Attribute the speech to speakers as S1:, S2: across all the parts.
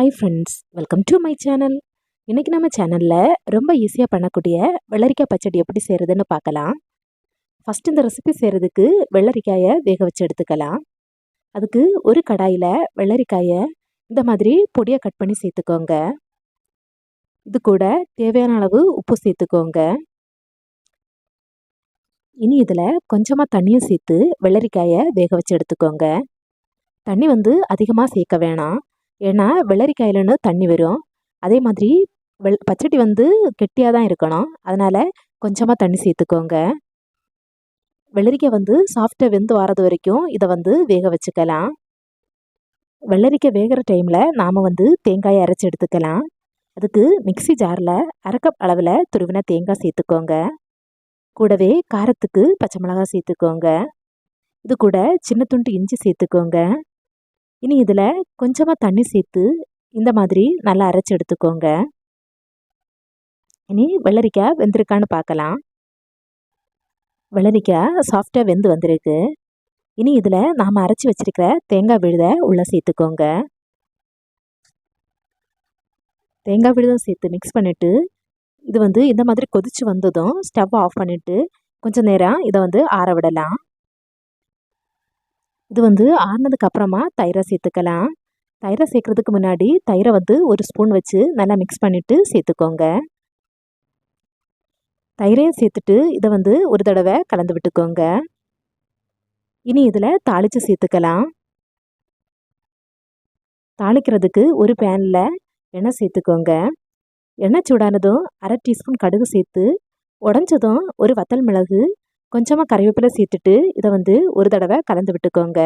S1: Hi friends welcome to my channel இன்றைக்கி நம்ம சேனலில் ரொம்ப ஈஸியாக பண்ணக்கூடிய வெள்ளரிக்காய் பச்சடி எப்படி செய்கிறதுன்னு பார்க்கலாம். ஃபஸ்ட் இந்த ரெசிபி செய்கிறதுக்கு வெள்ளரிக்காயை வேக வச்சு எடுத்துக்கலாம். அதுக்கு ஒரு கடாயில் வெள்ளரிக்காயை இந்த மாதிரி பொடியாக கட் பண்ணி சேர்த்துக்கோங்க. இது கூட தேவையான அளவு உப்பு சேர்த்துக்கோங்க. இனி இதில் கொஞ்சமாக தண்ணியும் சேர்த்து வெள்ளரிக்காயை வேக வச்சு எடுத்துக்கோங்க. தண்ணி வந்து அதிகமாக சேர்க்க வேணாம். ஏன்னா வெள்ளரிக்காயிலன்னு தண்ணி வரும். அதே மாதிரி வெள் பச்சடி வந்து கெட்டியாக தான் இருக்கணும். அதனால் கொஞ்சமாக தண்ணி சேர்த்துக்கோங்க. வெள்ளரிக்காய் வந்து சாஃப்டாக வெந்து வரது வரைக்கும் இதை வந்து வேக வச்சுக்கலாம். வெள்ளரிக்காய் வேகிற டைமில் நாம் வந்து தேங்காயை அரைச்சி எடுத்துக்கலாம். அதுக்கு மிக்சி ஜாரில் அரைக்கப் அளவில் துருவின தேங்காய் சேர்த்துக்கோங்க. கூடவே காரத்துக்கு பச்சை மிளகாய் சேர்த்துக்கோங்க. இது கூட சின்ன துண்டு இஞ்சி சேர்த்துக்கோங்க. இனி இதில் கொஞ்சமாக தண்ணி சேர்த்து இந்த மாதிரி நல்லா அரைச்சி எடுத்துக்கோங்க. இனி வெள்ளரிக்காய் வெந்திருக்கான்னு பார்க்கலாம். வெள்ளரிக்காய் சாஃப்டாக வெந்து வந்திருக்கு. இனி இதில் நாம் அரைச்சி வச்சிருக்கிற தேங்காய் விழுதை உள்ளே சேர்த்துக்கோங்க. தேங்காய் விழுதை சேர்த்து மிக்ஸ் பண்ணிவிட்டு இது வந்து இந்த மாதிரி கொதித்து வந்ததும் ஸ்டவ் ஆஃப் பண்ணிவிட்டு கொஞ்சம் நேரம் இதை வந்து ஆற விடலாம். இது வந்து ஆறுனதுக்கு அப்புறமா தயிரை சேர்த்துக்கலாம். தயிரை சேர்க்குறதுக்கு முன்னாடி தயிரை வந்து ஒரு ஸ்பூன் வச்சு நல்லா மிக்ஸ் பண்ணிவிட்டு சேர்த்துக்கோங்க. தயிரையும் சேர்த்துட்டு இதை வந்து ஒரு தடவை கலந்து விட்டுக்கோங்க. இனி இதில் தாளித்து சேர்த்துக்கலாம். தாளிக்கிறதுக்கு ஒரு பேனில் எண்ணெய் சேர்த்துக்கோங்க. எண்ணெய் சூடானதும் அரை டீஸ்பூன் கடுகு சேர்த்து உடஞ்சதும் ஒரு வத்தல் மிளகு கொஞ்சமாக கறிவேப்பிலை சேர்த்துட்டு இதை வந்து ஒரு தடவை கலந்து விட்டுக்கோங்க.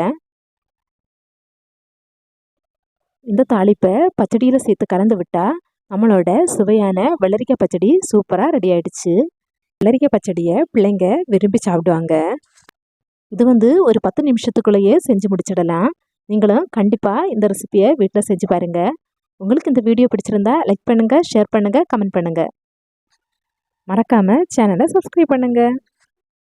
S1: இந்த தாளிப்பை பச்சடியில் சேர்த்து கலந்து விட்டால் நம்மளோட சுவையான வெள்ளரிக்காய் பச்சடி சூப்பராக ரெடி ஆயிடுச்சு. வெள்ளரிக்காய் பச்சடியை பிள்ளைங்க விரும்பி சாப்பிடுவாங்க. இது வந்து ஒரு பத்து நிமிஷத்துக்குள்ளேயே செஞ்சு முடிச்சிடலாம். நீங்களும் கண்டிப்பாக இந்த ரெசிப்பியை வீட்டில் செஞ்சு பாருங்கள் உங்களுக்கு இந்த வீடியோ பிடிச்சிருந்தா லைக் பண்ணுங்கள் ஷேர் பண்ணுங்கள் கமெண்ட் பண்ணுங்கள் மறக்காமல் சேனலை சப்ஸ்கிரைப் பண்ணுங்கள்